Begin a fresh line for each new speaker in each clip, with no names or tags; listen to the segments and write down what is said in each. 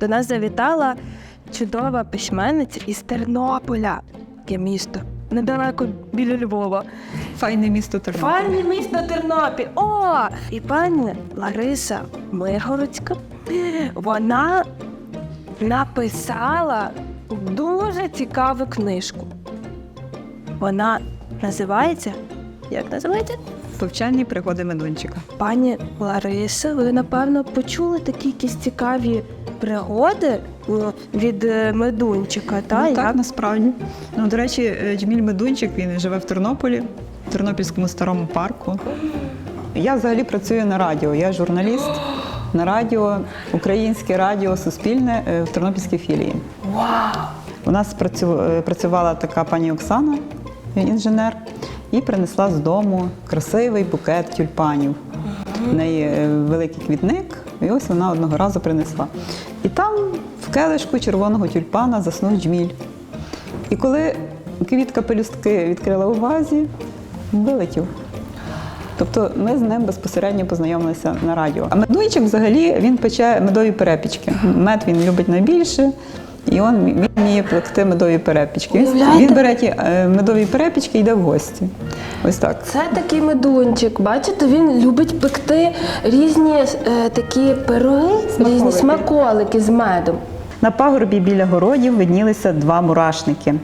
До нас завітала чудова письменниця із Тернополя, яке місто недалеко біля Львова.
Файне місто Тернопіль.
Файне місто Тернопіль. О! І пані Лариса Миргородська. Вона написала дуже цікаву книжку. Вона називається. Як називається?
Повчальні пригоди медунчика.
Пані Лариса, ви напевно почули такі якісь цікаві пригоди ну, від е, медунчика, та
ну,
як?
так, насправді. Ну, до речі, е, Джміль Медунчик він живе в Тернополі, в Тернопільському старому парку. Я взагалі працюю на радіо. Я журналіст на радіо, українське радіо Суспільне е, в Тернопільській філії. У нас працю- е, працювала така пані Оксана, інженер, і принесла з дому красивий букет тюльпанів. В неї е, великий квітник, і ось вона одного разу принесла. І там в келишку червоного тюльпана заснув джміль. І коли квітка пелюстки відкрила у вазі, вилетів. Тобто ми з ним безпосередньо познайомилися на радіо. А медуйчик взагалі він пече медові перепічки. Мед він любить найбільше, і він, він вміє плекти медові перепічки. Він,
Уявляєте?
він бере ті е, медові перепічки і йде в гості. Ось так.
Це такий медунчик. Бачите, він любить пекти різні е, такі пироги, різні смаколики з медом.
На пагорбі біля городів виднілися два мурашники.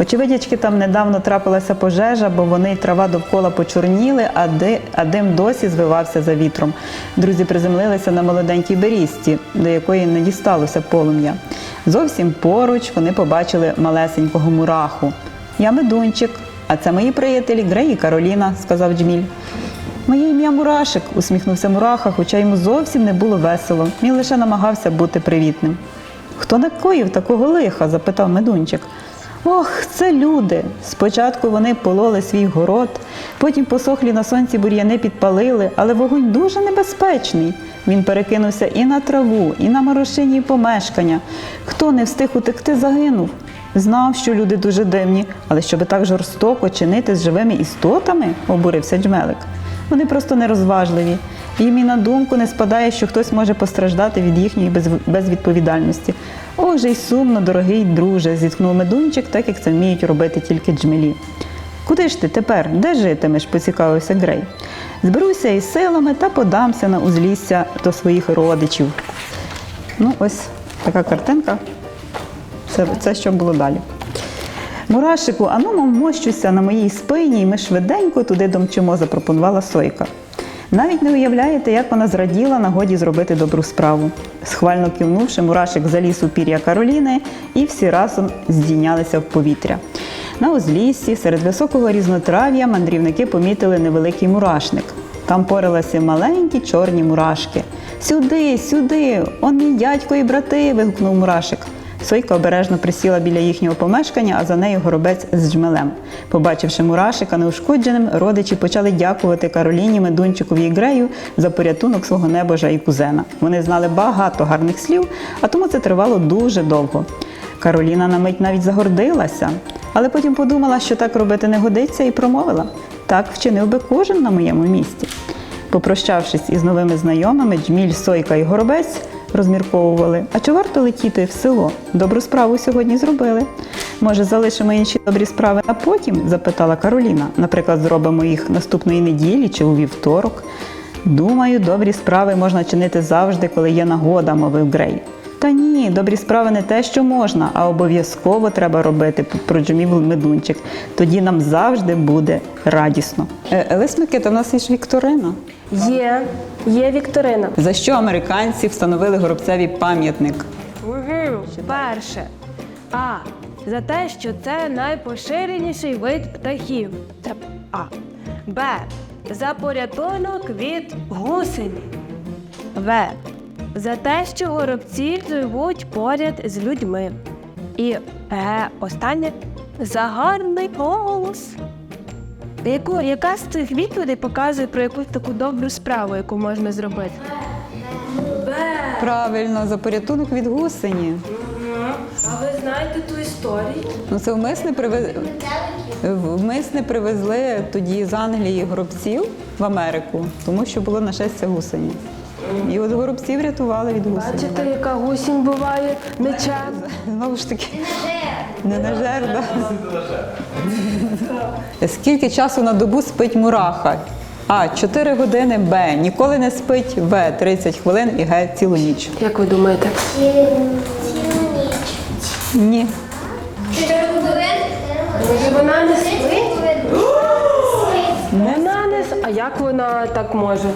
Очевидячки, там недавно трапилася пожежа, бо вони й трава довкола почорніли, а, ди, а дим досі звивався за вітром. Друзі приземлилися на молоденькій берізці, до якої не дісталося полум'я. Зовсім поруч вони побачили малесенького мураху. Я медунчик, а це мої приятелі Грей і Кароліна, сказав Джміль. Моє ім'я Мурашик, усміхнувся Мураха, хоча йому зовсім не було весело. Він лише намагався бути привітним. Хто накоїв такого лиха? запитав медунчик. Ох, це люди. Спочатку вони пололи свій город, потім посохлі на сонці бур'яни підпалили, але вогонь дуже небезпечний. Він перекинувся і на траву, і на морошині помешкання. Хто не встиг утекти, загинув. Знав, що люди дуже дивні, але щоби так жорстоко чинити з живими істотами, обурився джмелик. Вони просто нерозважливі. Їм і на думку не спадає, що хтось може постраждати від їхньої безвідповідальності. Ох й сумно, дорогий друже, зіткнув медунчик, так як це вміють робити тільки джмелі. Куди ж ти тепер? Де житимеш? поцікавився Грей. Зберуся із силами та подамся на узлісся до своїх родичів. Ну, ось така картинка. Це, це що було далі. Мурашику, ану мов мощуся на моїй спині, і ми швиденько туди домчимо, запропонувала Сойка. Навіть не уявляєте, як вона зраділа нагоді зробити добру справу. Схвально кивнувши, мурашик заліз у пір'я Кароліни, і всі разом здійнялися в повітря. На узліссі, серед високого різнотрав'я, мандрівники помітили невеликий мурашник. Там порилися маленькі чорні мурашки. Сюди, сюди, он мій дядько і брати. вигукнув мурашик. Сойка обережно присіла біля їхнього помешкання, а за нею горобець з джмелем. Побачивши мурашика неушкодженим, родичі почали дякувати Кароліні, Медунчикові і Грею за порятунок свого небожа і кузена. Вони знали багато гарних слів, а тому це тривало дуже довго. Кароліна на мить навіть загордилася, але потім подумала, що так робити не годиться, і промовила: так вчинив би кожен на моєму місці. Попрощавшись із новими знайомими, Джміль, Сойка і Горобець розмірковували, а чи варто летіти в село? Добру справу сьогодні зробили. Може, залишимо інші добрі справи на потім? запитала Кароліна. Наприклад, зробимо їх наступної неділі чи у вівторок. Думаю, добрі справи можна чинити завжди, коли є нагода, мовив Грей. Та ні, добрі справи не те, що можна, а обов'язково треба робити, проджумів медунчик. Тоді нам завжди буде радісно. Е, Лис Микита, в нас є ж Вікторина.
Є, є Вікторина.
За що американці встановили горобцеві пам'ятник?
Перше. А. За те, що це найпоширеніший вид птахів. Це А. Б. За порятунок від гусені. В. За те, що горобці живуть поряд з людьми. І Г. Останнє за гарний голос. Яку, яка з цих відповідей показує про якусь таку добру справу, яку можна зробити?
Правильно, за порятунок від гусені.
А ви знаєте ту історію?
Ну це вмисне привезли. Вмисне привезли тоді з Англії горобців в Америку, тому що було нашестя гусені. І от горобців рятували від гусені.
Бачите, яка гусінь буває нечемна.
Знову ж таки, не на жерда. Скільки часу на добу спить мураха? А. 4 години, Б. Ніколи не спить, В. 30 хвилин і Г. Цілу ніч.
Як ви думаєте?
Ні.
Може вона не спить? Вона не с- А як вона так може?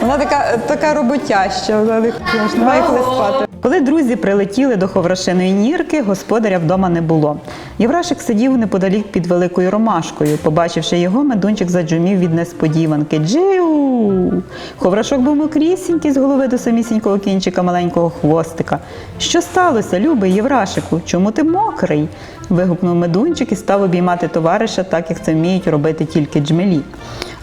Вона така, така роботяща, вона не ж немає коли спати. Коли друзі прилетіли до Ховрашиної нірки, господаря вдома не було. Єврашик сидів неподалік під великою ромашкою. Побачивши його, медунчик заджумів від несподіванки. Джиу! Ховрашок був мокрісінький з голови до самісінького кінчика маленького хвостика. Що сталося, любий Єврашику? Чому ти мокрий? вигукнув медунчик і став обіймати товариша, так як це вміють робити тільки джмелі.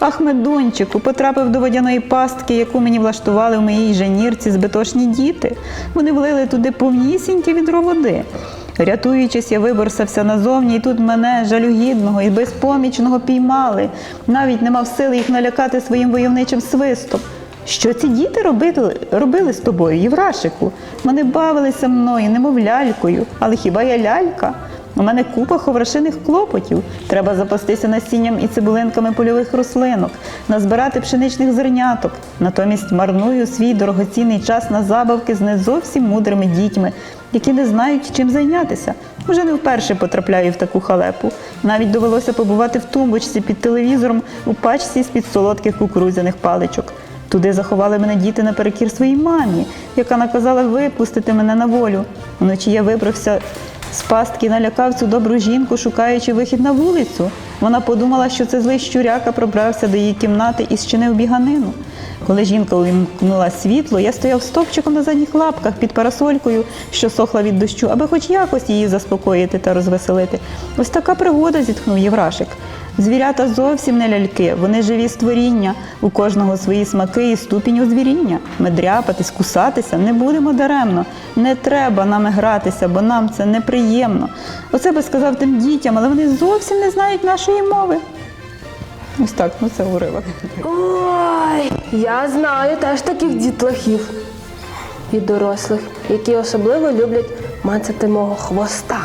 Ах, медунчику, потрапив до водяної пастки, яку мені влаштували в моїй женірці збитошні діти. Вони влили туди повнісіньке відро води. Рятуючись, я виборсався назовні, і тут мене жалюгідного і безпомічного піймали. Навіть не мав сили їх налякати своїм войовничим свистом. Що ці діти робили, робили з тобою, Єврашику? Вони бавилися мною, немов лялькою, але хіба я лялька? У мене купа ховрашиних клопотів. Треба запастися насінням і цибулинками польових рослинок, назбирати пшеничних зерняток. Натомість марную свій дорогоцінний час на забавки з не зовсім мудрими дітьми, які не знають, чим зайнятися. Вже не вперше потрапляю в таку халепу. Навіть довелося побувати в тумбочці під телевізором у пачці з-під солодких кукурудзяних паличок. Туди заховали мене діти наперекір своїй мамі, яка наказала випустити мене на волю. Вночі я вибрався з пастки, налякав цю добру жінку, шукаючи вихід на вулицю. Вона подумала, що це злий щуряка пробрався до її кімнати і зчинив біганину. Коли жінка увімкнула світло, я стояв стовпчиком на задніх лапках під парасолькою, що сохла від дощу, аби хоч якось її заспокоїти та розвеселити. Ось така пригода, зітхнув Єврашик. Звірята зовсім не ляльки, вони живі створіння, у кожного свої смаки і ступінь озвіріння. Ми дряпатись, кусатися не будемо даремно. Не треба нами гратися, бо нам це неприємно. Оце би сказав тим дітям, але вони зовсім не знають нашої мови. Ось так, ну це уривок.
Ой, я знаю теж таких дітлахів і дорослих, які особливо люблять мацати мого хвоста.